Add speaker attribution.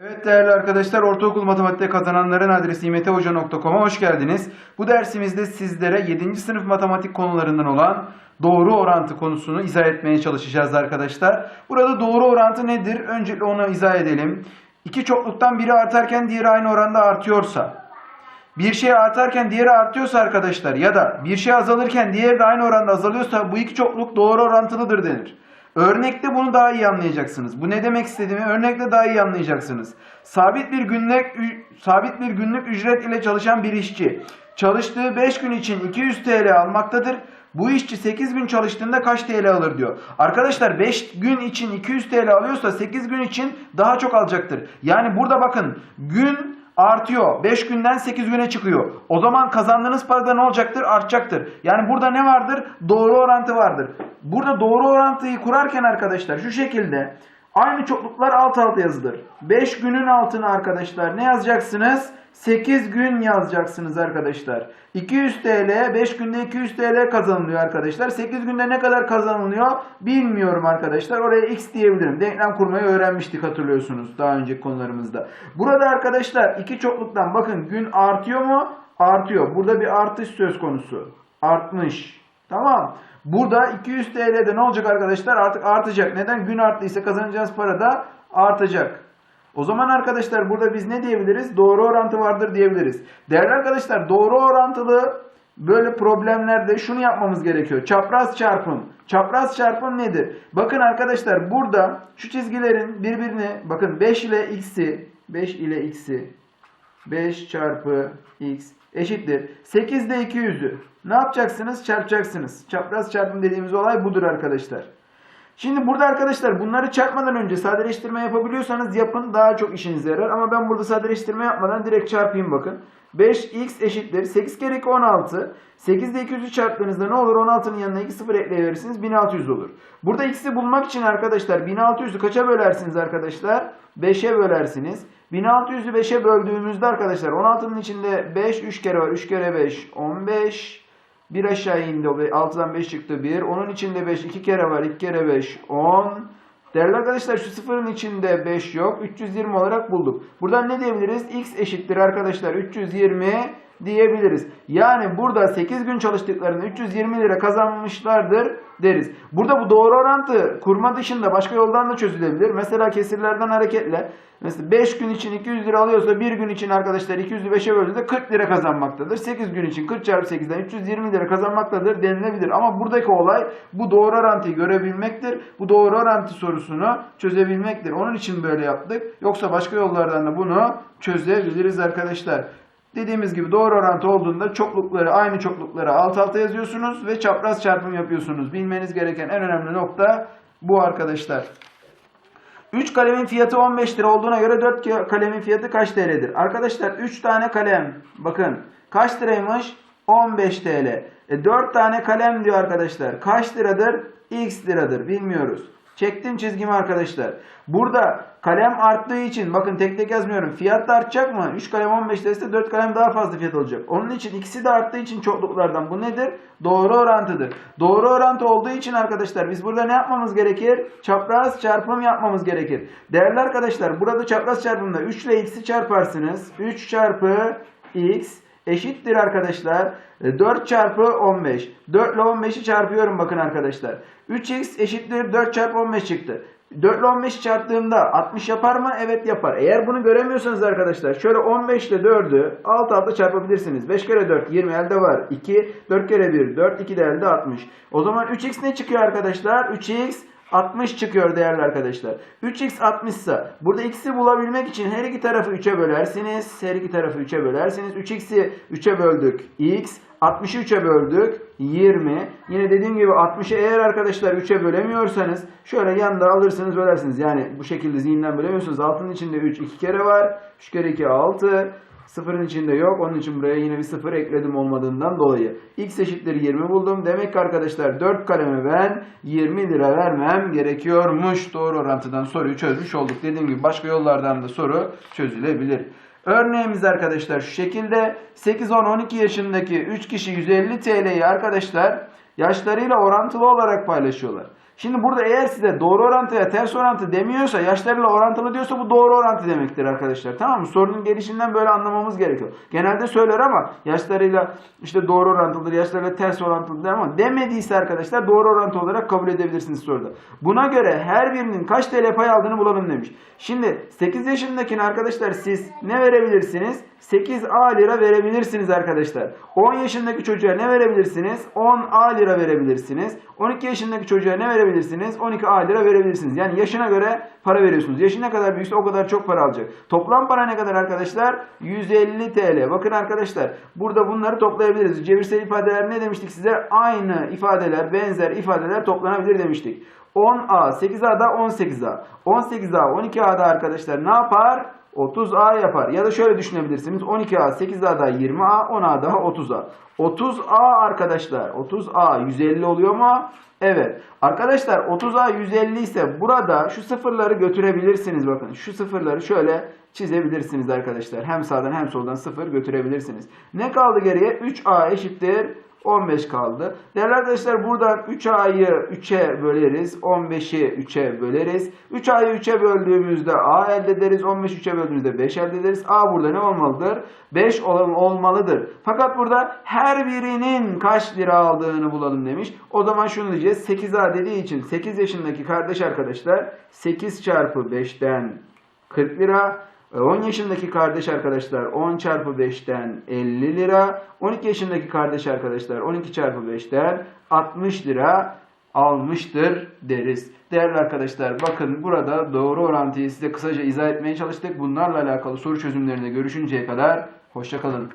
Speaker 1: Evet değerli arkadaşlar, ortaokul matematikte kazananların adresi imetehoca.com'a hoş geldiniz. Bu dersimizde sizlere 7. sınıf matematik konularından olan doğru orantı konusunu izah etmeye çalışacağız arkadaşlar. Burada doğru orantı nedir? Öncelikle onu izah edelim. İki çokluktan biri artarken diğeri aynı oranda artıyorsa, bir şey artarken diğeri artıyorsa arkadaşlar ya da bir şey azalırken diğeri de aynı oranda azalıyorsa bu iki çokluk doğru orantılıdır denir. Örnekte bunu daha iyi anlayacaksınız. Bu ne demek istediğimi örnekte daha iyi anlayacaksınız. Sabit bir günlük sabit bir günlük ücret ile çalışan bir işçi çalıştığı 5 gün için 200 TL almaktadır. Bu işçi 8 gün çalıştığında kaç TL alır diyor. Arkadaşlar 5 gün için 200 TL alıyorsa 8 gün için daha çok alacaktır. Yani burada bakın gün artıyor. 5 günden 8 güne çıkıyor. O zaman kazandığınız parada ne olacaktır? Artacaktır. Yani burada ne vardır? Doğru orantı vardır. Burada doğru orantıyı kurarken arkadaşlar şu şekilde aynı çokluklar alt alta yazılır. 5 günün altına arkadaşlar ne yazacaksınız? 8 gün yazacaksınız arkadaşlar. 200 TL 5 günde 200 TL kazanılıyor arkadaşlar. 8 günde ne kadar kazanılıyor bilmiyorum arkadaşlar. Oraya x diyebilirim. Denklem kurmayı öğrenmiştik hatırlıyorsunuz daha önceki konularımızda. Burada arkadaşlar iki çokluktan bakın gün artıyor mu? Artıyor. Burada bir artış söz konusu. Artmış. Tamam. Burada 200 TL'de ne olacak arkadaşlar? Artık artacak. Neden? Gün arttıysa kazanacağınız para da artacak. O zaman arkadaşlar burada biz ne diyebiliriz? Doğru orantı vardır diyebiliriz. Değerli arkadaşlar doğru orantılı böyle problemlerde şunu yapmamız gerekiyor. Çapraz çarpım. Çapraz çarpım nedir? Bakın arkadaşlar burada şu çizgilerin birbirine bakın 5 ile x'i 5 ile x'i 5 çarpı x eşittir. 8 ile 200'ü ne yapacaksınız? Çarpacaksınız. Çapraz çarpım dediğimiz olay budur arkadaşlar. Şimdi burada arkadaşlar bunları çarpmadan önce sadeleştirme yapabiliyorsanız yapın daha çok işinize yarar. Ama ben burada sadeleştirme yapmadan direkt çarpayım bakın. 5x eşittir. 8 kere 2 16. 8 ile 200'ü çarptığınızda ne olur? 16'nın yanına 2 sıfır ekleyiverirsiniz. 1600 olur. Burada x'i bulmak için arkadaşlar 1600'ü kaça bölersiniz arkadaşlar? 5'e bölersiniz. 1600'ü 5'e böldüğümüzde arkadaşlar 16'nın içinde 5 3 kere var. 3 kere 5 15. Bir aşağı indi. 6'dan 5 çıktı 1. Onun içinde 5 2 kere var. 2 kere 5 10. Değerli arkadaşlar şu sıfırın içinde 5 yok. 320 olarak bulduk. Buradan ne diyebiliriz? X eşittir arkadaşlar 320 diyebiliriz. Yani burada 8 gün çalıştıklarında 320 lira kazanmışlardır deriz. Burada bu doğru orantı kurma dışında başka yoldan da çözülebilir. Mesela kesirlerden hareketle mesela 5 gün için 200 lira alıyorsa 1 gün için arkadaşlar 200'ü 5'e böldüğünde 40 lira kazanmaktadır. 8 gün için 40 çarpı 8'den 320 lira kazanmaktadır denilebilir. Ama buradaki olay bu doğru orantıyı görebilmektir. Bu doğru orantı sorusunu çözebilmektir. Onun için böyle yaptık. Yoksa başka yollardan da bunu çözebiliriz arkadaşlar. Dediğimiz gibi doğru orantı olduğunda çoklukları aynı çoklukları alt alta yazıyorsunuz ve çapraz çarpım yapıyorsunuz. Bilmeniz gereken en önemli nokta bu arkadaşlar. 3 kalemin fiyatı 15 lira olduğuna göre 4 kalemin fiyatı kaç TL'dir? Arkadaşlar 3 tane kalem bakın kaç liraymış? 15 TL. E 4 tane kalem diyor arkadaşlar. Kaç liradır? X liradır. Bilmiyoruz. Çektim çizgimi arkadaşlar. Burada kalem arttığı için bakın tek tek yazmıyorum. Fiyat da artacak mı? 3 kalem 15 liraysa 4 kalem daha fazla fiyat olacak. Onun için ikisi de arttığı için çokluklardan bu nedir? Doğru orantıdır. Doğru orantı olduğu için arkadaşlar biz burada ne yapmamız gerekir? Çapraz çarpım yapmamız gerekir. Değerli arkadaşlar burada çapraz çarpımda 3 ile x'i çarparsınız. 3 çarpı x eşittir arkadaşlar. E, 4 çarpı 15. 4 ile 15'i çarpıyorum bakın arkadaşlar. 3x eşittir 4 çarpı 15 çıktı. 4 ile 15'i çarptığımda 60 yapar mı? Evet yapar. Eğer bunu göremiyorsanız arkadaşlar şöyle 15 ile 4'ü alt alta çarpabilirsiniz. 5 kere 4 20 elde var. 2 4 kere 1 4 2 de elde 60. O zaman 3x ne çıkıyor arkadaşlar? 3x 60 çıkıyor değerli arkadaşlar. 3x 60 ise burada x'i bulabilmek için her iki tarafı 3'e bölersiniz. Her iki tarafı 3'e bölersiniz. 3x'i 3'e böldük x. 60'ı 3'e böldük 20. Yine dediğim gibi 60'ı eğer arkadaşlar 3'e bölemiyorsanız şöyle yanda alırsınız bölersiniz. Yani bu şekilde zihinden bölemiyorsunuz. Altının içinde 3 2 kere var. 3 kere 2 6. Sıfırın içinde yok. Onun için buraya yine bir sıfır ekledim olmadığından dolayı. X eşittir 20 buldum. Demek ki arkadaşlar 4 kaleme ben 20 lira vermem gerekiyormuş. Doğru orantıdan soruyu çözmüş olduk. Dediğim gibi başka yollardan da soru çözülebilir. Örneğimiz arkadaşlar şu şekilde 8, 10, 12 yaşındaki 3 kişi 150 TL'yi arkadaşlar yaşlarıyla orantılı olarak paylaşıyorlar. Şimdi burada eğer size doğru orantı veya ters orantı demiyorsa yaşlarıyla orantılı diyorsa bu doğru orantı demektir arkadaşlar. Tamam mı? Sorunun gelişinden böyle anlamamız gerekiyor. Genelde söyler ama yaşlarıyla işte doğru orantılıdır, yaşlarıyla ters orantılıdır ama demediyse arkadaşlar doğru orantı olarak kabul edebilirsiniz soruda. Buna göre her birinin kaç TL pay aldığını bulalım demiş. Şimdi 8 yaşındakine arkadaşlar siz ne verebilirsiniz? 8A lira verebilirsiniz arkadaşlar. 10 yaşındaki çocuğa ne verebilirsiniz? 10A lira verebilirsiniz. 12 yaşındaki çocuğa ne verebilirsiniz? 12A lira verebilirsiniz. Yani yaşına göre para veriyorsunuz. Yaşı ne kadar büyükse o kadar çok para alacak. Toplam para ne kadar arkadaşlar? 150 TL. Bakın arkadaşlar burada bunları toplayabiliriz. Cebirsel ifadeler ne demiştik size? Aynı ifadeler, benzer ifadeler toplanabilir demiştik. 10A, 8A da 18A. 18A, 12A da arkadaşlar ne yapar? 30A yapar. Ya da şöyle düşünebilirsiniz. 12A, 8A da 20A, 10A daha 30A. 30A arkadaşlar. 30A 150 oluyor mu? Evet. Arkadaşlar 30A 150 ise burada şu sıfırları götürebilirsiniz. Bakın şu sıfırları şöyle çizebilirsiniz arkadaşlar. Hem sağdan hem soldan sıfır götürebilirsiniz. Ne kaldı geriye? 3A eşittir 15 kaldı. Değerli arkadaşlar buradan 3A'yı 3'e böleriz. 15'i 3'e böleriz. 3A'yı 3'e böldüğümüzde A elde ederiz. 15'i 3'e böldüğümüzde 5 elde ederiz. A burada ne olmalıdır? 5 olan olmalıdır. Fakat burada her birinin kaç lira aldığını bulalım demiş. O zaman şunu diyeceğiz. 8A dediği için 8 yaşındaki kardeş arkadaşlar 8 çarpı 5'ten 40 lira. 10 yaşındaki kardeş arkadaşlar 10 çarpı 5'ten 50 lira. 12 yaşındaki kardeş arkadaşlar 12 çarpı 5'ten 60 lira almıştır deriz. Değerli arkadaşlar bakın burada doğru orantıyı size kısaca izah etmeye çalıştık. Bunlarla alakalı soru çözümlerinde görüşünceye kadar hoşçakalın.